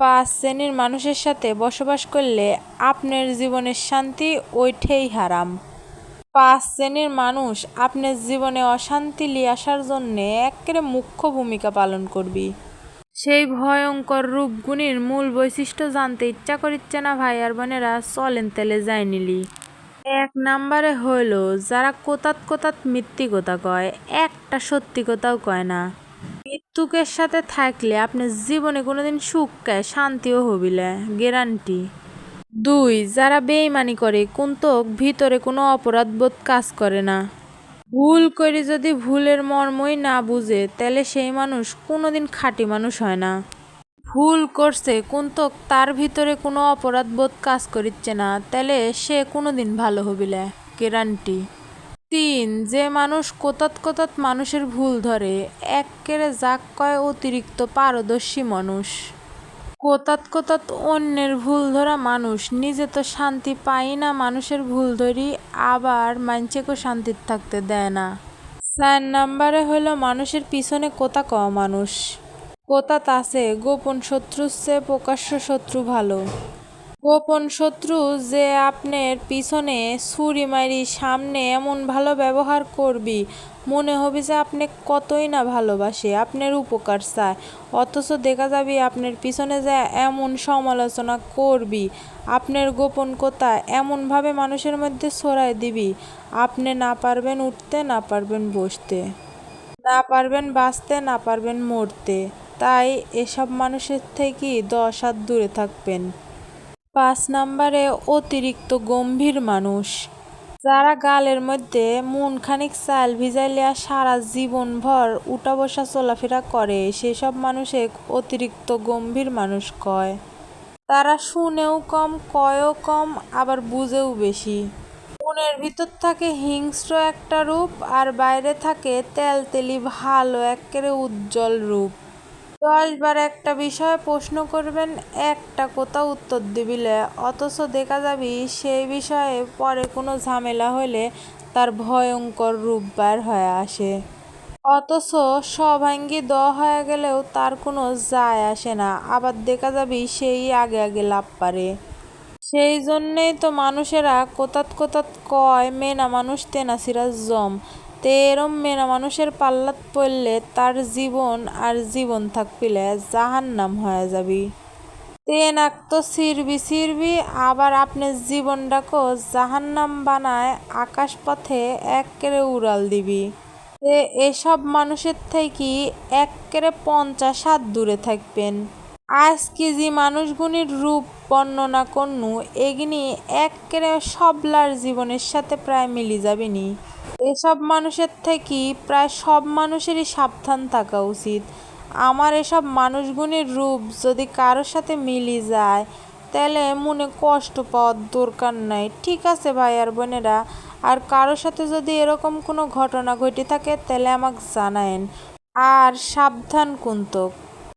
পাঁচ শ্রেণির মানুষের সাথে বসবাস করলে আপনার জীবনের শান্তি ওইঠেই হারাম। পাঁচ শ্রেণির মানুষ আপনার জীবনে অশান্তি লিয়ে আসার জন্যে একেবারে মুখ্য ভূমিকা পালন করবি। সেই ভয়ঙ্কর রূপগুণীর মূল বৈশিষ্ট্য জানতে ইচ্ছা করিচ্ছে না ভাই আর বোনেরা, চলেন তেলে যায় নিলি। এক নাম্বারে হইল, যারা কোতাত কোতাত মিথ্যি কথা কয়, একটা সত্যি কথাও কয় না। মৃত্যুকের সাথে থাকলে আপনার জীবনে কোনোদিন সুখ কায় শান্তিও হবিলে গ্যারান্টি দুই, যারা বেইমানি করে, কুন্তক ভিতরে কোনো অপরাধবোধ কাজ করে না। ভুল করে যদি ভুলের মর্মই না বুঝে, তাহলে সেই মানুষ কোনোদিন খাঁটি মানুষ হয় না। ভুল করছে, কুন্তক তার ভিতরে কোনো অপরাধবোধ কাজ করিচ্ছে না, তাহলে সে কোনোদিন ভালো হবিলে গ্যারান্টি তিন, যে মানুষ কোতাত কোতাত মানুষের ভুল ধরে এক্কেরে যাক কয় অতিরিক্ত পারদর্শী মানুষ। কোতাত কোতাত অন্যের ভুল ধরা মানুষ, নিজে তো শান্তি পাই না মানুষের ভুল ধরি, আবার মানছেকেও শান্তির থাকতে দেয় না। চার নাম্বারে হলো মানুষের পিছনে কোতা কওয়া মানুষ। কোতাত আছে, গোপন শত্রুর চেয়ে প্রকাশ্য শত্রু ভালো। গোপন শত্রু যে আপনার পিছনে ছুরি মারি সামনে এমন ভালো ব্যবহার করবি, মনে হবে যে আপনি কতই না ভালোবাসে, আপনার উপকার চায়। অথচ দেখা যাবে আপনার পিছনে যে এমন সমালোচনা করবি, আপনার গোপন কথা এমনভাবে মানুষের মধ্যে ছড়ায় দিবি, আপনি না পারবেন উঠতে, না পারবেন বসতে। না পারবেন বাঁচতে, না পারবেন মরতে। তাই এসব মানুষের থেকে দশ হাত দূরে থাকবেন। পাঁচ নাম্বারে অতিরিক্ত গম্ভীর মানুষ। যারা গালের মধ্যে মন খানিক চাল ভিজাইলিয়া সারা জীবনভর উঠা বসা চলাফেরা করে, সেসব মানুষে অতিরিক্ত গম্ভীর মানুষ কয়। তারা শুনেও কম, কয়ও কম, আবার বুঝেও বেশি। মনের ভিতর থাকে হিংস্র একটা রূপ, আর বাইরে থাকে তেলতেলি ভালো, একেবারে উজ্জ্বল রূপ। দশবার একটা বিষয়ে প্রশ্ন করবেন, একটা কোথাও উত্তর দিবিলে। অথচ দেখা যাবি সেই বিষয়ে পরে কোনো ঝামেলা হলে তার ভয়ঙ্কর রূপ বার হয়ে আসে। অথচ সভাঙ্গি দ হয়ে গেলেও তার কোনো যায় আসে না। আবার দেখা যাবি সেই আগে আগে লাভ পারে। সেই জন্যেই তো মানুষেরা কোতাত কোতাত কয়, মেনা মানুষ তেনা সিরাজ জম। তে এরম মেনা মানুষের পাল্লাত পড়লে তার জীবন আর জীবন থাকপিলে জাহান নাম হয়ে যাবি। তে নাক তো ছিড়বি ছিড়বি, আবার আপনার জীবনটাকেও জাহান নাম বানায় আকাশ পথে এক্কেরে উড়াল দিবি। তে এসব মানুষের থেকে এক্কেরে পঞ্চাশ হাত দূরে থাকবেন। আজ কেজি মানুষগুনির রূপ বর্ণনা করনু এগিনি এক্কেরে সবলার জীবনের সাথে প্রায় মিলি যাবেনি এসব মানুষের থেকে প্রায় সব মানুষেরই সাবধান থাকা উচিত। আমার এসব মানুষগুনির রূপ যদি কারোর সাথে মিলি যায়, তাহলে মনে কষ্ট পাওয়ার দরকার নাই। ঠিক আছে ভাই আর বোনেরা, আর কারোর সাথে যদি এরকম কোনো ঘটনা ঘটে থাকে, তাহলে আমাকে জানায়েন। আর সাবধান কুন্তক।